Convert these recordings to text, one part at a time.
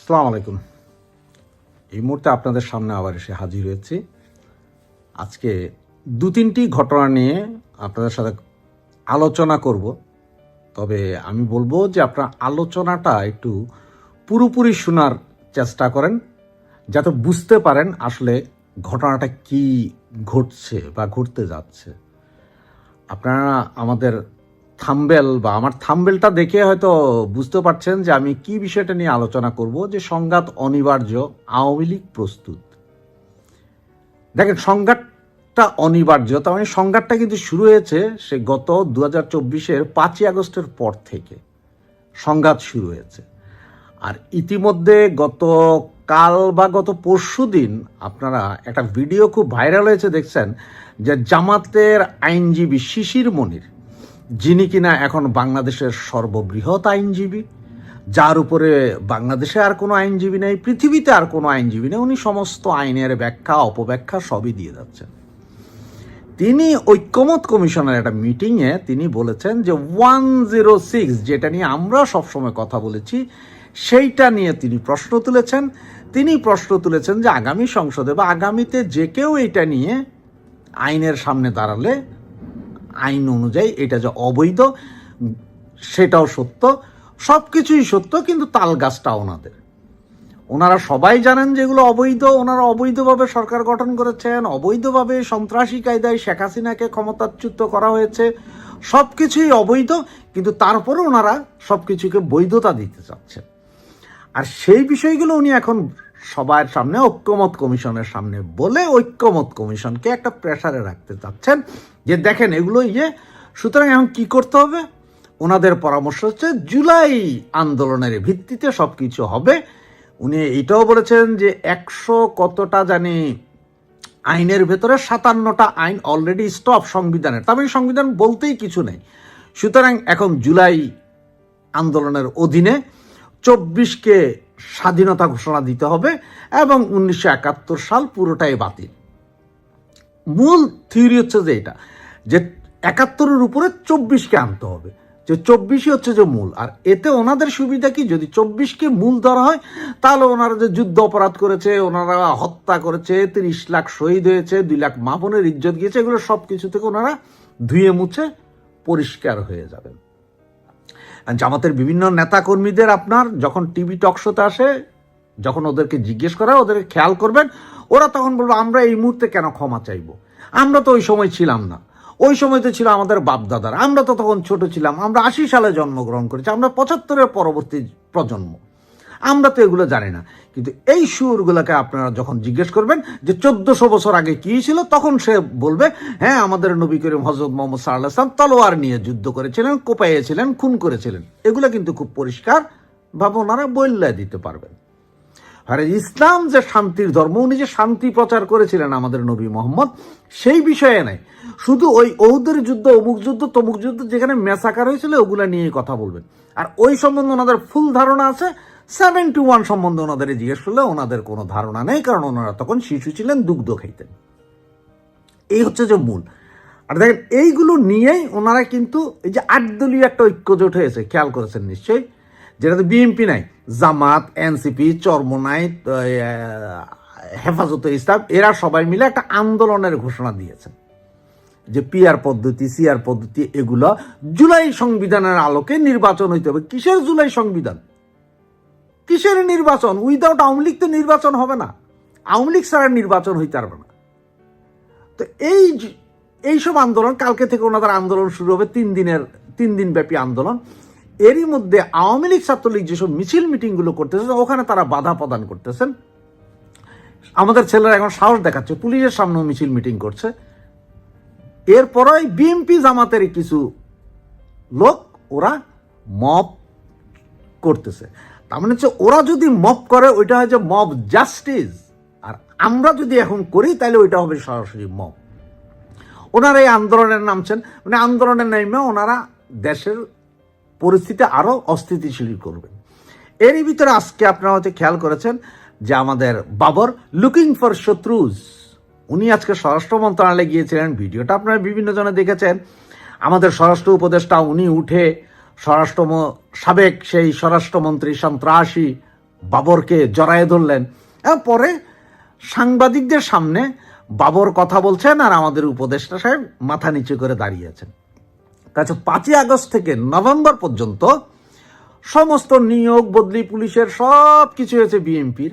আসসালামু আলাইকুম। এই মুহূর্তে আপনাদের সামনে আবার এসে হাজির হয়েছি। আজকে দু তিনটি ঘটনা নিয়ে আপনাদের সাথে আলোচনা করব। তবে আমি বলব যে আপনার আলোচনাটা একটু পুরোপুরি শোনার চেষ্টা করেন, যাতে বুঝতে পারেন আসলে ঘটনাটা কি ঘটছে বা ঘটতে যাচ্ছে। আপনারা আমাদের থাম্বেল বা আমার থাম্বেলটা দেখে হয়তো বুঝতে পারছেন যে আমি কি বিষয়টা নিয়ে আলোচনা করব, যে সংঘাত অনিবার্য, আওয়ামী লীগ প্রস্তুত। দেখেন, সংঘাতটা অনিবার্য, তার মানে সংঘাতটা কিন্তু শুরু হয়েছে সে গত দু হাজার চব্বিশের পাঁচই আগস্টের পর থেকে। সংঘাত শুরু হয়েছে। আর ইতিমধ্যে গত কাল বা গত পরশু দিন আপনারা একটা ভিডিও খুব ভাইরাল হয়েছে দেখছেন, যে জামাতের আইনজীবী শিশির মনির যিনি কিনা এখন বাংলাদেশের সর্ববৃহৎ আইনজীবী, যার উপরে বাংলাদেশে আর কোনো আইনজীবী নেই, পৃথিবীতে আর কোনো আইনজীবী নেই, উনি সমস্ত আইনের ব্যাখ্যা, অপব্যাখ্যা সবই দিয়ে যাচ্ছেন। তিনি ঐক্যমত কমিশনের একটা মিটিংয়ে তিনি বলেছেন যে ওয়ান জিরো সিক্স যেটা নিয়ে আমরা সবসময় কথা বলেছি, সেইটা নিয়ে তিনি প্রশ্ন তুলেছেন। তিনি প্রশ্ন তুলেছেন যে আগামী সংসদে বা আগামীতে যে কেউ এটা নিয়ে আইনের সামনে দাঁড়ালে আইন অনুযায়ী এটা যে অবৈধ, সেটাও সত্য সব কিছুই সত্য, কিন্তু তাল গাছটা ওনাদের। ওনারা সবাই জানেন যেগুলো অবৈধ, ওনারা অবৈধভাবে সরকার গঠন করেছেন, অবৈধভাবে সন্ত্রাসী কায়দায় শেখ হাসিনাকে ক্ষমতাচ্যুত করা হয়েছে সব কিছুই অবৈধ, কিন্তু তারপরে ওনারা সব কিছুকে বৈধতা দিতে চাচ্ছেন। আর সেই বিষয়গুলো উনি এখন সবার সামনে, ঐক্যমত কমিশনের সামনে বলে ঐক্যমত কমিশনকে একটা প্রেসারে রাখতে চাচ্ছেন। যে দেখেন এগুলো ইয়ে সুতরাং এখন কি করতে হবে? ওনাদের পরামর্শ হচ্ছে জুলাই আন্দোলনের ভিত্তিতে সব কিছু হবে। উনি এইটাও বলেছেন যে একশো কতটা জানি আইনের ভেতরে সাতান্নটা আইন অলরেডি স্টপ সংবিধানের। তার মানে সংবিধান বলতেই কিছু নেই। সুতরাং এখন জুলাই আন্দোলনের অধীনে চব্বিশকে স্বাধীনতা ঘোষণা দিতে হবে এবং উনিশশো একাত্তর সাল পুরোটাই বাতিল। মূল থিওরি হচ্ছে যে এটা, যে একাত্তরের উপরে চব্বিশকে আনতে হবে। যে চব্বিশই হচ্ছে যে মূল, আর এতে ওনাদের সুবিধা কি? যদি চব্বিশকে মূল ধরা হয়, তাহলে ওনারা যে যুদ্ধ অপরাধ করেছে, ওনারা হত্যা করেছে, তিরিশ লাখ শহীদ হয়েছে, দুই লাখ মাপনের ইজ্জত গিয়েছে, এগুলো সব কিছু থেকে ওনারা ধুয়ে মুছে পরিষ্কার হয়ে যাবেন। জামাতের বিভিন্ন নেতাকর্মীদের আপনার যখন টিভি টকশোতে আসে, যখন ওদেরকে জিজ্ঞেস করা, ওদেরকে খেয়াল করবেন, ওরা তখন বলব, আমরা এই মুহূর্তে কেন ক্ষমা চাইব? আমরা তো ওই সময় ছিলাম না। ওই সময় তো ছিল আমাদের বাপদাদার। আমরা তো তখন ছোট ছিলাম। আমরা আশি সালে জন্মগ্রহণ করেছি। আমরা পঁচাত্তরের পরবর্তী প্রজন্ম। আমরা তো এগুলো জানি না। কিন্তু এই সুরগুলোকে আপনারা যখন জিজ্ঞেস করবেন যে চোদ্দশো বছর আগে কি ছিল, তখন সে বলবে হ্যাঁ আমাদের নবী করিম হজরত মোহাম্মদ সাল্লাহ তলোয়ার নিয়ে যুদ্ধ করেছিলেন, কোপাইয়েছিলেন, খুন করেছিলেন। এগুলো কিন্তু খুব পরিষ্কার ভাবে ওনারা বললে দিতে পারবেন। আর ইসলাম যে শান্তির ধর্ম, উনি যে শান্তি প্রচার করেছিলেন আমাদের নবী মোহাম্মদ, সেই বিষয়ে নাই। শুধু ওই ঔদের যুদ্ধ, অমুক যুদ্ধ, তমুক যুদ্ধ, যেখানে মেসাকার হয়েছিল, ওগুলা নিয়ে কথা বলবেন। আর ওই সম্বন্ধে ওনাদের ফুল ধারণা আছে সেভেন্টি ওয়ান সম্বন্ধে ওনাদের জিজ্ঞেস করলে ওনাদের কোনো ধারণা নেই, কারণ ওনারা তখন শিশু ছিলেন, দুগ্ধ খাইতেন। এই হচ্ছে যে মূল। আর দেখেন, এইগুলো নিয়েই ওনারা কিন্তু এই যে আট দলীয় একটা ঐক্যজোট হয়েছে, খেয়াল করেছেন নিশ্চয়ই, যেটাতে বিএনপি নাই, জামাত এনসিপি চরমোনাই হেফাজতে ইসলাম, এরা সবাই মিলে একটা আন্দোলনের ঘোষণা দিয়েছেন। যে পিআর পদ্ধতি সিআর পদ্ধতি, এগুলো জুলাই সংবিধানের আলোকে নির্বাচন হইতে হবে। কিসের জুলাই সংবিধান? কিসের নির্বাচন? উইদাউট আওয়ামী লীগ তো নির্বাচন হবে না। আওয়ামী লীগ ছাড়া নির্বাচন হইতে পারবে না। তো এই এইসব আন্দোলন, কালকে থেকে ওনাদের আন্দোলন শুরু হবে, তিন দিনের, তিন দিন ব্যাপী আন্দোলন। এরই মধ্যে আওয়ামী লীগ ছাত্রলীগ যেসব মিছিল মিটিংগুলো করতেছেন ওখানে তারা বাধা প্রদান করতেছেন। আমাদের ছেলেরা এখন সাহস দেখাচ্ছে, পুলিশের সামনেও মিছিল মিটিং করছে। এরপরই বিএনপি জামাতের কিছু লোক ওরা মব করতেছে। তার মানে হচ্ছে ওরা যদি মব করে, ওইটা হচ্ছে মব জাস্টিস আর আমরা যদি এখন করি, তাহলে ওইটা হবে সরাসরি মব ওনারা এই আন্দোলনের নামছেন। মানে আন্দোলনের নামে ওনারা দেশের পরিস্থিতি আরও অস্থিতিশীল করবেন। এরই ভিতরে আজকে আপনারা হয়তো খেয়াল করেছেন যে আমাদের বাবর লুকিং ফর শত্রুজ। উনি আজকে স্বরাষ্ট্র মন্ত্রণালয়ে গিয়েছিলেন। ভিডিওটা আপনারা বিভিন্ন জনে দেখেছেন। আমাদের স্বরাষ্ট্র উপদেষ্টা, উনি উঠে স্বরাষ্ট্র সাবেক সেই স্বরাষ্ট্রমন্ত্রী সন্ত্রাসী বাবরকে জড়ায়ে ধরলেন। পরে সাংবাদিকদের সামনে বাবর কথা বলছেন আর আমাদের উপদেষ্টা সাহেব মাথা নিচু করে দাঁড়িয়েছেন কাছে পাঁচই আগস্ট থেকে নভেম্বর পর্যন্ত সমস্ত নিয়োগ, বদলি, পুলিশের সব কিছু হয়েছে বিএনপির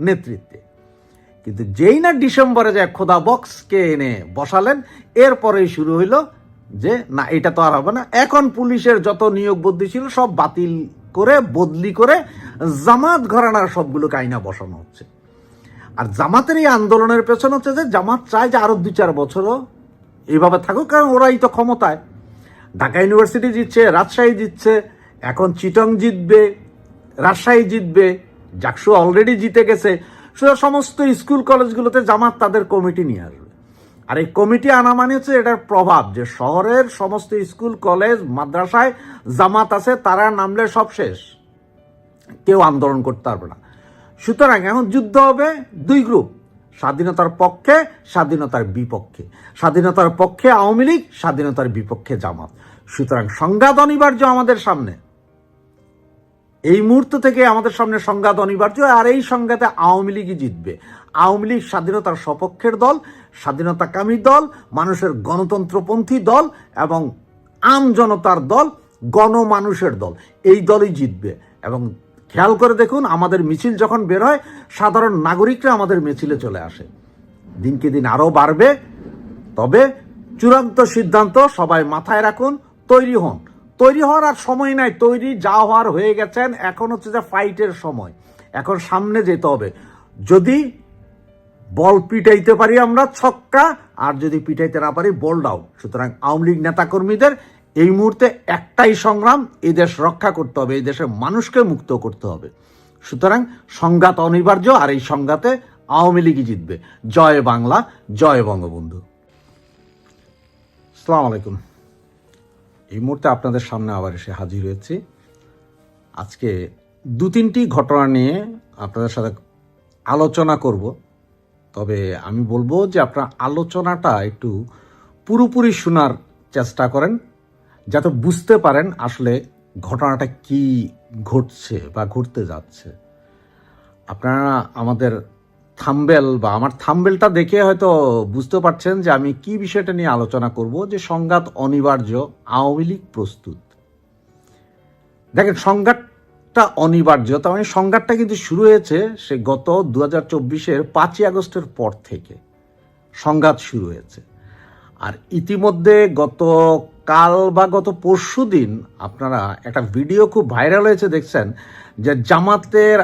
নেতৃত্বে। কিন্তু যেই না ডিসেম্বরে যায় খোদা বক্সকে এনে বসালেন, এরপরেই শুরু হইল যে, না, এটা তো আর হবে না। এখন পুলিশের যত নিয়োগ বদলি ছিল, সব বাতিল করে, বদলি করে, জামাত ঘরানার সবগুলোকে আইনা বসানো হচ্ছে। আর জামাতের এই আন্দোলনের পেছনে হচ্ছে যে, জামাত চায় যে আরও দু চার বছরও এইভাবে থাকুক, কারণ ওরাই তো ক্ষমতায়। ঢাকা ইউনিভার্সিটি জিতছে, রাজশাহী জিতছে, এখন চিটং জিতবে, রাজশাহী জিতবে, জাকসু অলরেডি জিতে গেছে। সমস্ত স্কুল কলেজগুলোতে জামাত তাদের কমিটি নিয়ে আসবে। আর এই কমিটি আনা মানে হচ্ছে এটার প্রভাব যে শহরের সমস্ত স্কুল, কলেজ, মাদ্রাসায় জামাত আছে, তারা নামলে সব শেষ। কেউ আন্দোলন করতে পারবে না। সুতরাং এখন যুদ্ধ হবে দুই গ্রুপ, স্বাধীনতার পক্ষে, স্বাধীনতার বিপক্ষে। স্বাধীনতার পক্ষে আওয়ামী লীগ, স্বাধীনতার বিপক্ষে জামাত। সুতরাং সংঘাত অনিবার্য আমাদের সামনে। এই মুহূর্ত থেকে আমাদের সামনে সংঘাত অনিবার্য আর এই সংঘাতে আওয়ামী লীগই জিতবে। আওয়ামী লীগ স্বাধীনতার সপক্ষের দল, স্বাধীনতাকামী দল, মানুষের গণতন্ত্রপন্থী দল এবং আম জনতার দল, গণমানুষের দল, এই দলই জিতবে। এবং খেয়াল করে দেখুন, আমাদের মিছিল যখন বের হয়, সাধারণ নাগরিকরা আমাদের মিছিলে চলে আসে। দিনকে দিন আরও বাড়বে। তবে চূড়ান্ত সিদ্ধান্ত সবাই মাথায় রাখুন, তৈরি হন। তৈরি হওয়ার আর সময় নাই, তৈরি যা হওয়ার হয়ে গেছেন, এখন হচ্ছে যে ফাইটের সময়। এখন সামনে যেতে হবে। যদি বল পিটাইতে পারি আমরা, ছক্কা, আর যদি পিটাইতে না পারি বল ডাউন সুতরাং আওয়ামী লীগ নেতাকর্মীদের এই মুহূর্তে একটাই সংগ্রাম, এই দেশ রক্ষা করতে হবে, এই দেশের মানুষকে মুক্ত করতে হবে। সুতরাং সংঘাত অনিবার্য, আর এই সংঘাতে আওয়ামী লীগই জিতবে। জয় বাংলা, জয় বঙ্গবন্ধু। আসসালামু আলাইকুম। এই মুহূর্তে আপনাদের সামনে আবার এসে হাজির হয়েছি। আজকে দু তিনটি ঘটনা নিয়ে আপনাদের সাথে আলোচনা করব। তবে আমি বলব যে আপনার আলোচনাটা একটু পুরোপুরি শোনার চেষ্টা করেন, যাতে বুঝতে পারেন আসলে ঘটনাটা কি ঘটছে বা ঘটতে যাচ্ছে। আপনারা আমাদের থাম্বেল বা আমার থাম্বেলটা দেখে হয়তো বুঝতে পারছেন যে আমি কি বিষয়টা নিয়ে আলোচনা করব যে সংঘাত অনিবার্য, আওয়ামী লীগ প্রস্তুত। দেখেন, সংঘাতটা অনিবার্য, তার মানে সংঘাতটা কিন্তু শুরু হয়েছে সে গত দু হাজার চব্বিশের পাঁচই আগস্টের পর থেকে। সংঘাত শুরু হয়েছে। আর ইতিমধ্যে গত কাল বা গত পরশু দিন আপনারা একটা ভিডিও খুব ভাইরাল হয়েছে দেখছেন যে জামাতের